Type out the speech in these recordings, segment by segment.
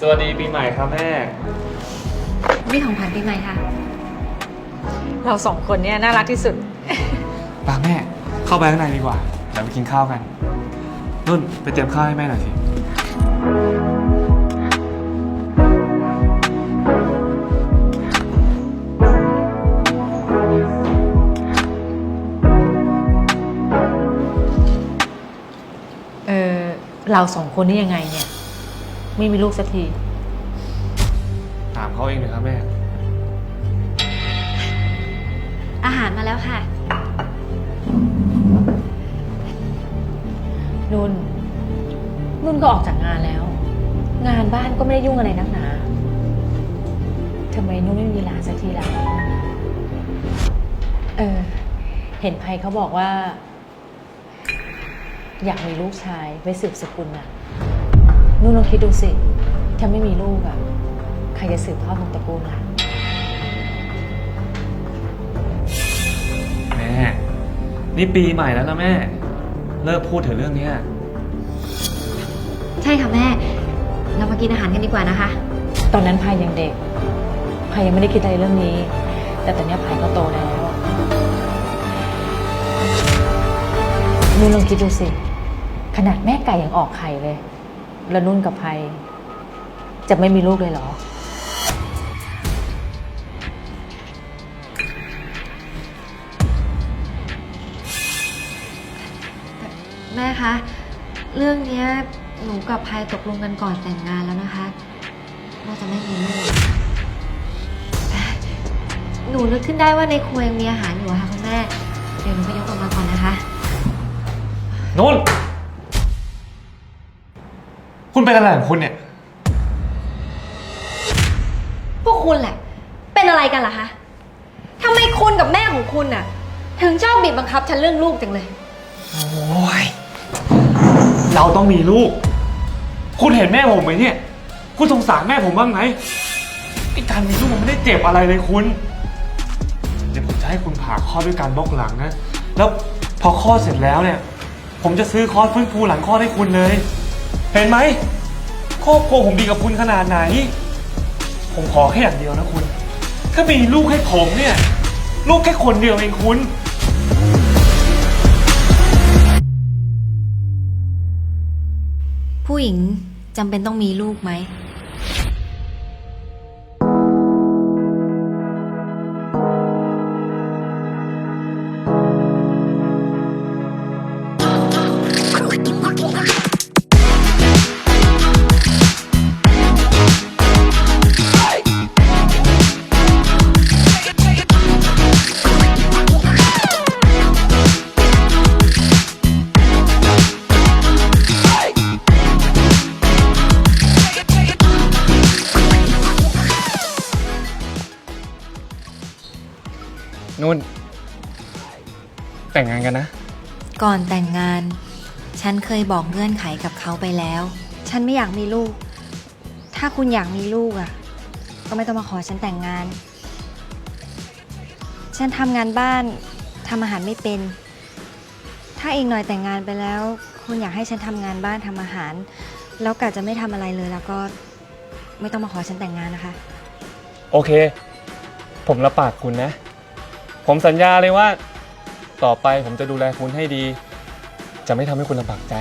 สวัสดีปีใหม่ครับแม่ นี่ของขวัญปีใหม่ค่ะ เราสองคนเนี่ยน่ารักที่สุดปาแม่ เข้าไปข้างในดีกว่าเดี๋ยวไปกินข้าวกัน นุ่นไปเตรียมข้าวให้แม่หน่อยสิ เออเราสองคนนี่ยังไงเนี่ย ไม่มีลูกสักที ถามเขาเองเลยครับแม่ อาหารมาแล้วค่ะ นุ่น นุ่นก็ออกจากงานแล้ว งานบ้านก็ไม่ได้ยุ่งอะไรนักหนาทำไมนุ่นไม่มีหลานสักทีล่ะ เออ เห็นไพเขาบอกว่า อยากมีลูกชายไว้สืบสกุลน่ะ นุ่นลองคิดดูสิ ถ้าไม่มีลูกอะใครจะสืบทอดวงตระกูลล่ะ แม่ นี่ปีใหม่แล้วนะแม่ เลิกพูดถึงเรื่องเนี้ยใช่ค่ะแม่ เรามากินอาหารกันดีกว่านะคะ ตอนนั้นพายยังเด็ก พายยังไม่ได้คิดอะไรเรื่องนี้ แต่ตอนนี้พายก็โตแล้วนุ่นลองคิดดูสิ ขนาดแม่ไก่ยังออกไข่เลย แล้วนุ่นกับพายจะไม่มีลูกเลยเหรอ แม่คะ เรื่องเนี้ยหนูกับพายตกลงกันก่อนแต่งงานแล้วนะคะ ว่าจะไม่มีลูก หนูนึกขึ้นได้ว่าในครัวยังมีอาหารอยู่อะค่ะคุณแม่ เดี๋ยวหนูไปยกออกมาก่อนนะคะ นุ่น คุณเป็นอะไรของคุณเนี่ย พวกคุณแหละ เป็นอะไรกันล่ะคะทำไมคุณกับแม่ของคุณน่ะ ถึงชอบบีบบังคับฉันเรื่องลูกจังเลย โอ้ย เราต้องมีลูก คุณเห็นแม่ผมไหมเนี่ย คุณสงสารแม่ผมบ้างไหมไอการมีลูกมันไม่ได้เจ็บอะไรเลยคุณ เดี๋ยวผมจะให้คุณผ่าคลอดด้วยการบล็อกหลังนะ แล้วพอคลอดเสร็จแล้วเนี่ย ผมจะซื้อคอร์สฟื้นฟูหลังคลอดให้คุณเลย เห็นไหมครอบครัวผมดีกับคุณขนาดไหน ผมขอแค่อย่างเดียวนะคุณ ถ้ามีลูกให้ผมเนี่ย ลูกแค่คนเดียวเองคุณ ผู้หญิงจำเป็นต้องมีลูกไหม แต่งงานกันนะ ก่อนแต่งงาน ฉันเคยบอกเงื่อนไขกับเขาไปแล้ว ฉันไม่อยากมีลูก ถ้าคุณอยากมีลูกอะ ก็ไม่ต้องมาขอฉันแต่งงาน ฉันทำงานบ้านทำอาหารไม่เป็น ถ้าอีกหน่อยแต่งงานไปแล้ว คุณอยากให้ฉันทำงานบ้านทำอาหาร แล้วกะจะไม่ทำอะไรเลยแล้วก็ไม่ต้องมาขอฉันแต่งงานนะคะ โอเค ผมรับปากคุณนะ ผมสัญญาเลยว่า ต่อไปผมจะดูแลคุณให้ดี จะไม่ทำให้คุณลำบากใจ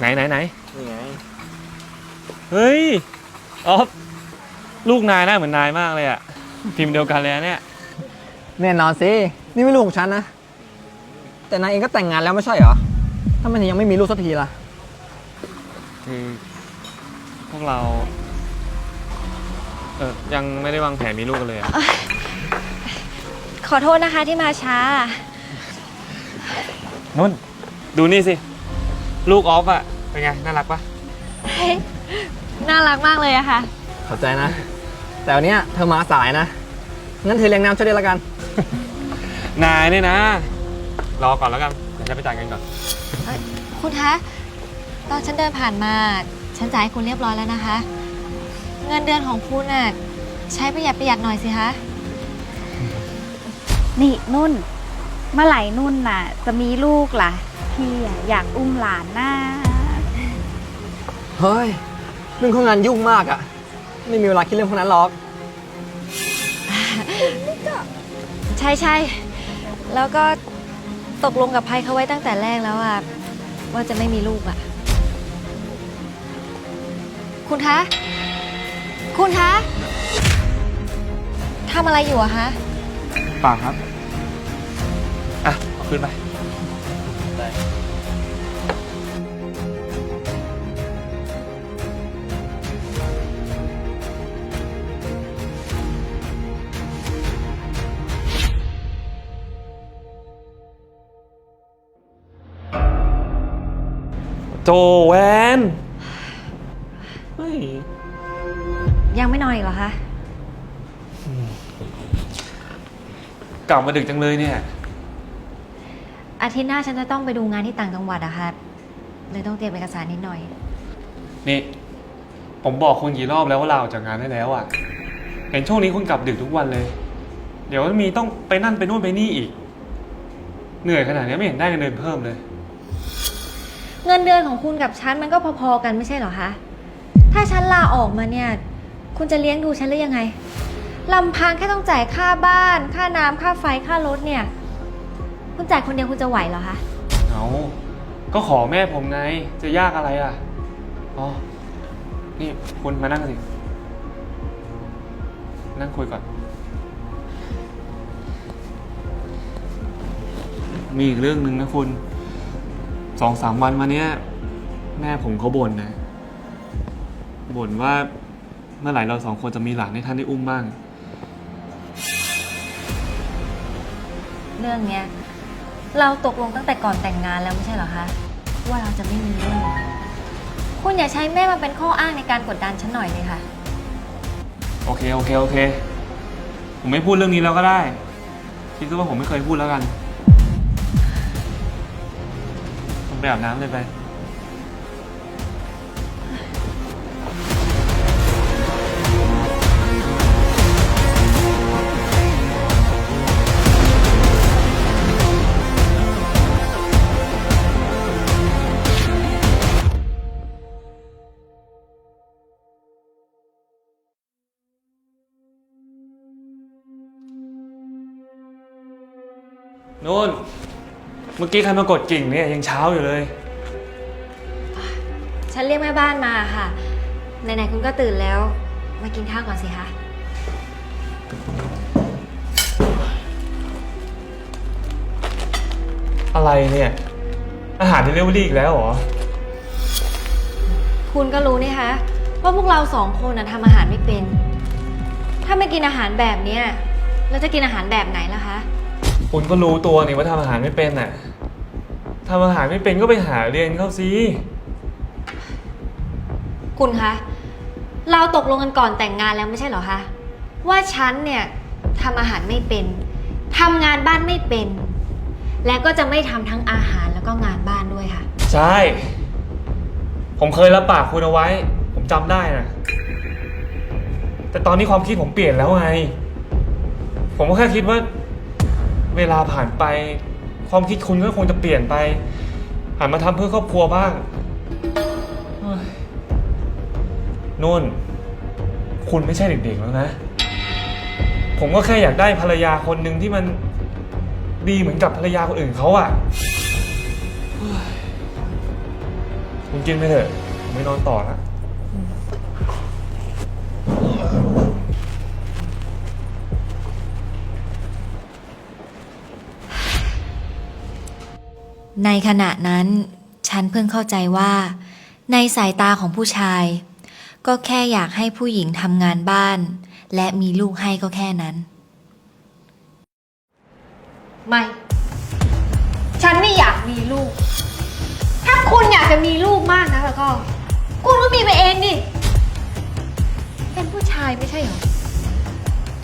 ไหนไหนไหน นี่ไง เฮ้ยออฟลูกนายหน้าเหมือนนายมากเลยอะทีมเดียวกันเลยอะเนี่ย แน่นอนสิ นี่ไม่ลูกของฉันนะ แต่นายเองก็แต่งงานแล้วไม่ใช่เหรอทำไมถึงยังไม่มีลูกสักทีล่ะ คือพวกเรา เออยังไม่ได้วางแผนมีลูกกันเลยอะขอโทษนะคะที่มาช้า นุ่น ดูนี่สิ ลูกออฟอะเป็นไง น่ารักปะ น่ารักมากเลยอะค่ะเข้าใจนะ แต่วันเนี้ยเธอมาสายนะ งั้นเธอเลี้ยงน้ำช่วยด้วยละกัน นายเนี่ยนะ รอก่อนแล้วกันเดี๋ยวฉันไปจ่ายเงินก่อนเอ้ยคุณคะ ตอนฉันเดินผ่านมา ฉันจ่ายให้คุณเรียบร้อยแล้วนะคะ เงินเดือนของคุณน่ะใช้ประหยัดประหยัดหน่อยสิคะ นี่นุ่น เมื่อไหร่นุ่นน่ะ จะมีลูกล่ะ พี่อะอยากอุ้มหลานน่าเฮ้ย นุ่นเขางานยุ่งมากอะไม่มีเวลาคิดเรื่องพวกนั้นหรอก ใช่ใช่แล้วก็ตกลงกับไพเขาไว้ตั้งแต่แรกแล้วอะว่าจะไม่มีลูกอะคุณคะ คุณคะทำอะไรอยู่อะคะปากครับ อะเอาขึ้นไป โจแวนเฮ้ยยังไม่นอนอีกเหรอคะ กลับมาดึกจังเลยเนี่ย อาทิตย์หน้าฉันจะต้องไปดูงานที่ต่างจังหวัดอะค่ะ เลยต้องเตรียมเอกสารนิดหน่อย นี่ ผมบอกคุณกี่รอบแล้วว่าลาออกจากงานได้แล้วอะ่ะ เห็นช่วงนี้คุณกลับดึกทุกวันเลย เดี๋ยวมีต้องไปนั่นไปนู่นไปนี่อีก เหนื่อยขนาดนี้ไม่เห็นได้เงินเดือนเพิ่มเลย เงินเดือนของคุณกับฉันมันก็พอๆกันไม่ใช่เหรอคะ ถ้าฉันลาออกมาเนี่ย คุณจะเลี้ยงดูฉันหรือยังไงลำพังแค่ต้องจ่ายค่าบ้าน ค่าน้ำค่าไฟค่ารถเนี่ย คุณจ่ายคนเดียวคุณจะไหวเหรอคะ เอาก็ขอแม่ผมไง จะยากอะไรอะ อ๋อ นี่คุณมานั่งสิ นั่งคุยก่อน มีอีกเรื่องหนึ่งนะคุณ สองสามวันมาเนี้ย แม่ผมเขาบ่นนะบ่นว่าเมื่อไหร่เราสองคนจะมีหลานให้ท่านได้อุ้มบ้าง เรื่องเนี้ยเราตกลงตั้งแต่ก่อนแต่งงานแล้วไม่ใช่เหรอคะ ว่าเราจะไม่มีลูกคุณอย่าใช้แม่มาเป็นข้ออ้างในการกดดันฉันหน่อยเลยค่ะ โอเค โอเค โอเค ผมไม่พูดเรื่องนี้แล้วก็ได้ คิดซะว่าผมไม่เคยพูดแล้วกัน ไปอาบน้ำเลยไป เมื่อกี้ใครมากดกิ่งเนี่ยยังเช้าอยู่เลย ฉันเรียกแม่บ้านมาค่ะ ไหนๆคุณก็ตื่นแล้ว มากินข้าวก่อนสิคะ อะไรเนี่ย อาหารเดลิเวอรี่อีกแล้วเหรอ คุณก็รู้นี่คะว่าพวกเราสองคนนะทำอาหารไม่เป็น ถ้าไม่กินอาหารแบบเนี้ยเราจะกินอาหารแบบไหนล่ะคะ คุณก็รู้ตัวนี่ว่าทำอาหารไม่เป็นน่ะ ทำอาหารไม่เป็นก็ไปหาเรียนเข้าสิคุณคะ เราตกลงกันก่อนแต่งงานแล้วไม่ใช่เหรอคะ ว่าฉันเนี่ยทำอาหารไม่เป็น ทำงานบ้านไม่เป็น และก็จะไม่ทำทั้งอาหารแล้วก็งานบ้านด้วยค่ะ ใช่ ผมเคยรับปากคุณเอาไว้ ผมจำได้นะ แต่ตอนนี้ความคิดผมเปลี่ยนแล้วไง ผมก็แค่คิดว่า เวลาผ่านไป ความคิดคุณก็คงจะเปลี่ยนไปหันมาทำเพื่อครอบครัวบ้างเฮ้ยนุ่น คุณไม่ใช่เด็กๆแล้วนะ ผมก็แค่อยากได้ภรรยาคนหนึ่งที่มันดีเหมือนกับภรรยาคนอื่นเขาอะคุณกินไปเถอะผมไม่นอนต่อละ ในขณะนั้น ฉันเพิ่งเข้าใจว่า ในสายตาของผู้ชาย ก็แค่อยากให้ผู้หญิงทำงานบ้าน และมีลูกให้ก็แค่นั้น ไม่ ฉันไม่อยากมีลูก ถ้าคุณอยากจะมีลูกมากนะแล้วก็ คุณก็มีไปเองดิ เป็นผู้ชายไม่ใช่เหรอ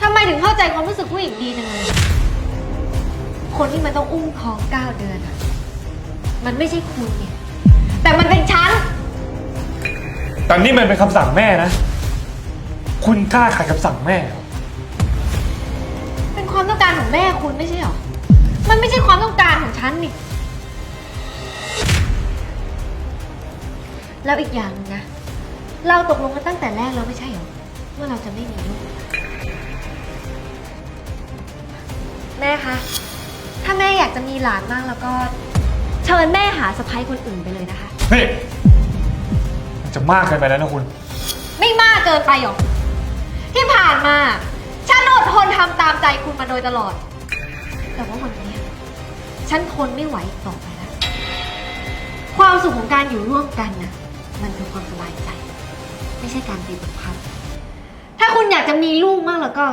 ทำไมถึงเข้าใจความรู้สึกผู้หญิงดีจังเลย คนที่มันต้องอุ้มท้องเก้าเดือนอะ มันไม่ใช่คุณเนี่ย แต่มันเป็นฉัน แต่นี่มันเป็นคำสั่งแม่นะ คุณกล้าขัดคำสั่งแม่เหรอเป็นความต้องการของแม่คุณไม่ใช่หรอ มันไม่ใช่ความต้องการของฉันนี่ แล้วอีกอย่างหนึงนะ เราตกลงกันตั้งแต่แรกแล้วไม่ใช่หรอว่าเราจะไม่มีลูก แม่คะ ถ้าแม่อยากจะมีหลานมากแล้วก็ เชิญแม่หาสะพ้ายคนอื่นไปเลยนะคะ นี่มันจะมากเกินไปแล้วนะคุณ ไม่มากเกินไปหรอก ที่ผ่านมาฉันอดทนทำตามใจคุณมาโดยตลอด แต่ว่าวันนี้ฉันทนไม่ไหวอีกต่อไปแล้ว ความสุขของการอยู่ร่วมกันน่ะมันคือความสบายใจ ไม่ใช่การตีบังคับ ถ้าคุณอยากจะมีลูกมากแล้วก็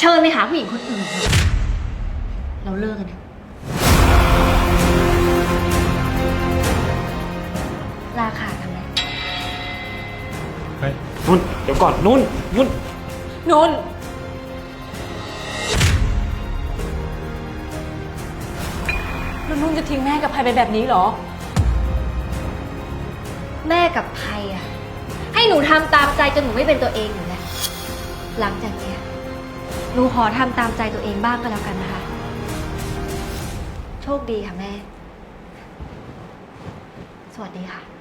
เชิญไปหาผู้หญิงคนอื่นเถอะเราเลิกกันเถอะ ราคาทำไมเฮ้ยนุ่น เดี๋ยวก่อนนุ่นนุ่น นุ่น แล้วนุ่นจะทิ้งแม่กับใครไปแบบนี้เหรอ แม่กับใครอะ ให้หนูทำตามใจจนหนูไม่เป็นตัวเองอยู่แล้วหลังจากเนี้ยหนูขอทำตามใจตัวเองบ้างก็แล้วกันนะคะ โชคดีค่ะแม่ สวัสดีค่ะ